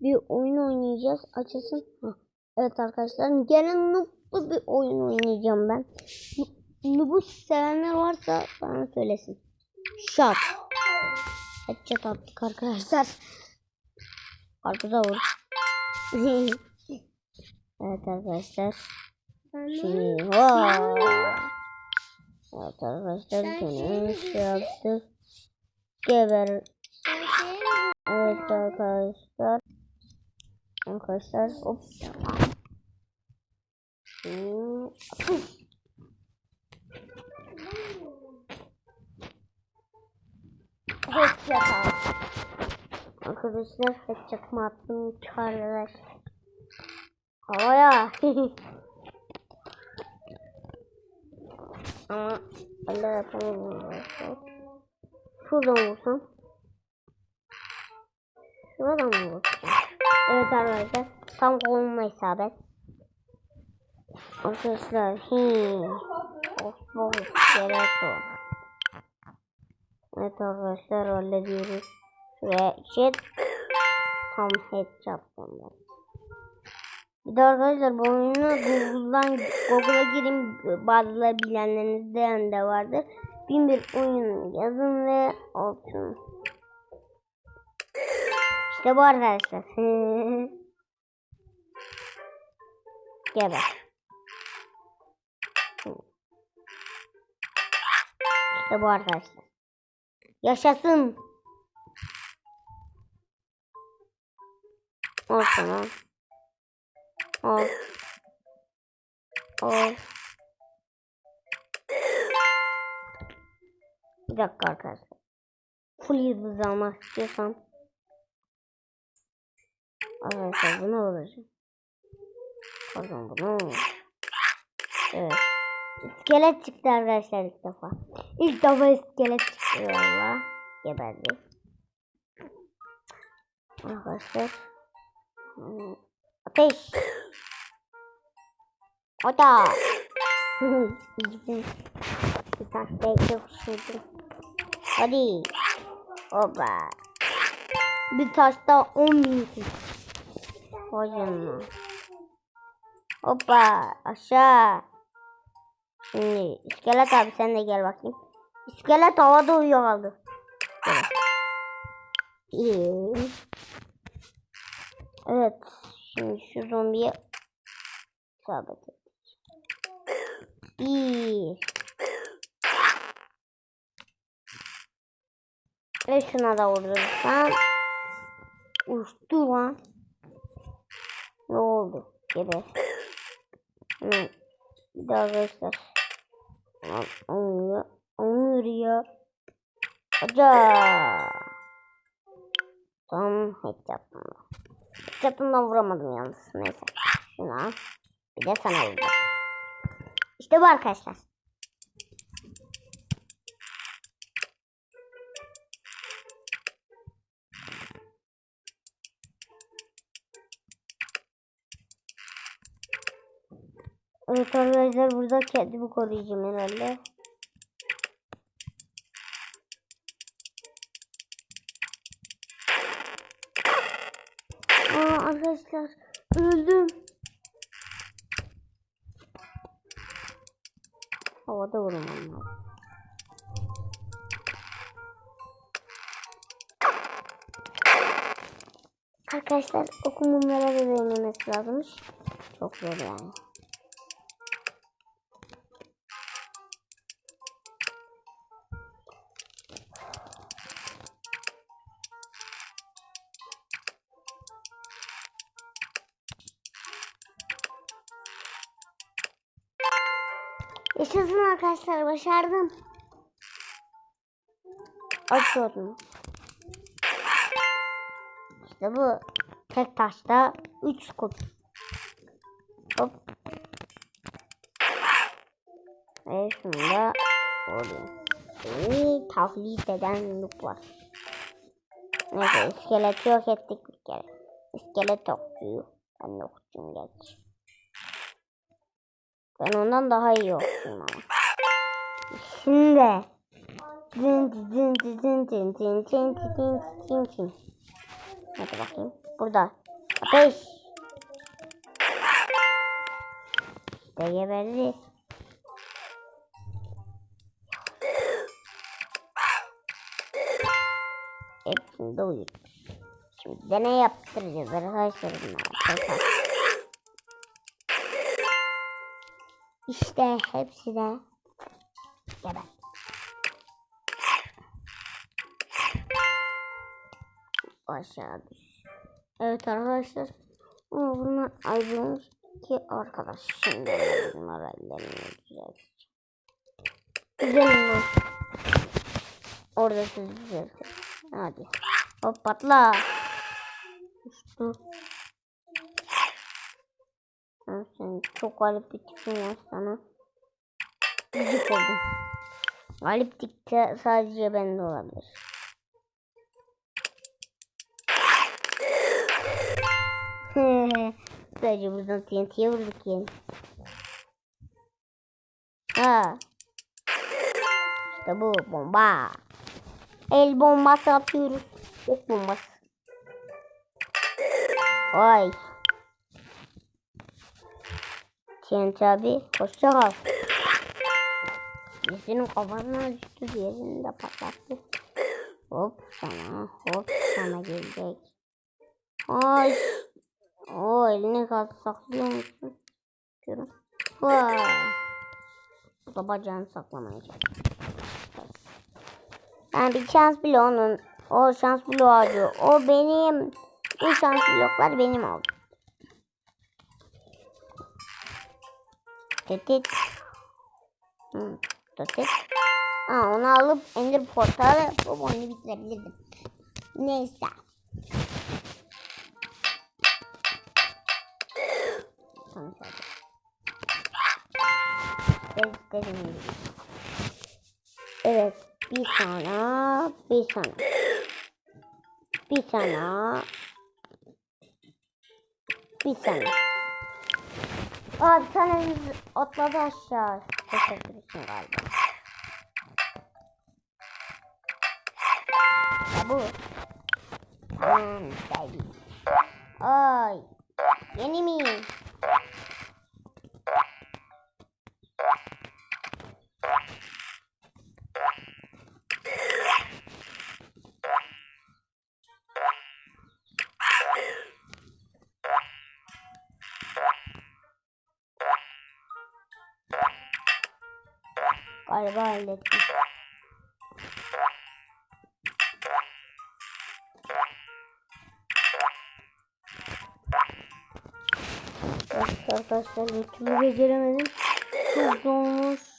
bir oyun oynayacağız. Açılsın. Hah. Evet arkadaşlar gene noob'lu bir oyun oynayacağım ben. Noob'u sevenler varsa bana söylesin. Shot. Headshot attık arkadaşlar. Arkadan vur. evet arkadaşlar. Şimdi wow. Evet arkadaşlar gene şey yaptık. Geber. Evet arkadaşlar. Arkadaşlar hop. Şu. Yapalım. Arkadaşlar hack çakma attım çıkardılar. Havaya. Ama Allah yapamam. Şuradan vursam. Tam kolumla isabet. Arkadaşlar. Hii. Of of. Gerek o. Evet arkadaşlar hallediyoruz. Şuraya shit. Tam headshot ben. Bir de arkadaşlar bu oyunu Google'dan Google'a girin bazıları bilenlerinizden de vardır. Bin bir oyun yazın ve olsun. İşte bu arkadaşlar. Geber. İşte bu arkadaşlar. Yaşasın. Al sana. Al. Al. Bir dakika arkadaşlar. Full yıldız almak istiyorsam. Arkadaşlar bunu alacağım. Pardon bunu. Evet. İskelet çıktı arkadaşlar ilk defa. İlk defa iskelet çıktı valla. Geberdi. Arkadaşlar. Hmm, Ateş. Oda. Gittim. Bir taş çok şurada. Hadi. Oba. Bir taşta 10 bin kuş. Hoppa aşağı. Şimdi iskelet abi sen de gel bakayım. İskelet havada uyuyor kaldı. Gel. İyi. Evet. Şimdi şu zombiye isabet et. Bir. Ve şuna da vurdursam. Uçtu lan. Ne oldu? Geber. Hı. Bir daha arkadaşlar. Anlıyor. Anlıyor ya. Aca. Tam hiç yaptım. Vuramadım yalnız. Neyse. Şuna. Bir de sana vurdum. İşte bu arkadaşlar. Evet arkadaşlar burada kendimi koruyacağım herhalde. Aa arkadaşlar öldüm. Havada vurmam lazım. Arkadaşlar okumumlara da değinmemesi lazımmış. Çok zor yani. Yaşasın arkadaşlar başardım. Açıyordum. İşte bu. Tek taşta 3 kup. Hop. Ve şunu da vurayım. Beni tahlit eden noob var. Neyse iskeleti yok ettik bir kere. İskelet okçuyu. Ben de okçuyum. Ben ondan daha iyi okçuyum ama. Şimdi. Dın dın dın dın dın dın dın dın dın dın. Hadi bakayım. Burada. Ateş. İşte geberdi. Hepsini de uyut. Şimdi deney yaptıracağız arkadaşlar. Tekrar. İşte hepsi de geber. Aşağı düş. Evet arkadaşlar. Ama bunlar ayrılmış ki arkadaş. Şimdi araylarını düzelteceğim. Güzelim lan. Orada siz düzeltin. Hadi. Hop patla. Uçtu. Sen çok garip bir tipin var sana. Gıcık oldum. Galip dikte sadece bende olabilir. Sadece buradan TNT'ye vurduk yani. Ha. İşte bu bomba. El bombası atıyoruz. Ok bombası. Vay. TNT abi hoşça kal. Birisinin kafasına düştü diğerini de patlattı. Hop sana hop sana gelecek. Ay. O elini kaldı saklıyor musun? Diyorum. Vay. Bu da bacağını saklamayacak. Ben bir şans bile onun. O şans bloğu alıyor. O benim. Bu şans bloklar benim oldu. Tetit. Hmm, tetit. Aa, onu alıp Ender Portal'ı yapıp oyunu bitirebilirdim. Neyse. Tamam gibi. Evet. Bir sana, bir sana. Bir sana. Bir sana. Aa bir tanemiz atladı aşağı. Teşekkür için galiba. Ya bu. Tamam geldi. Ay. Yeni mi? Galiba hallettim. Arkadaşlar türlü beceremedim. Çok dolmuş.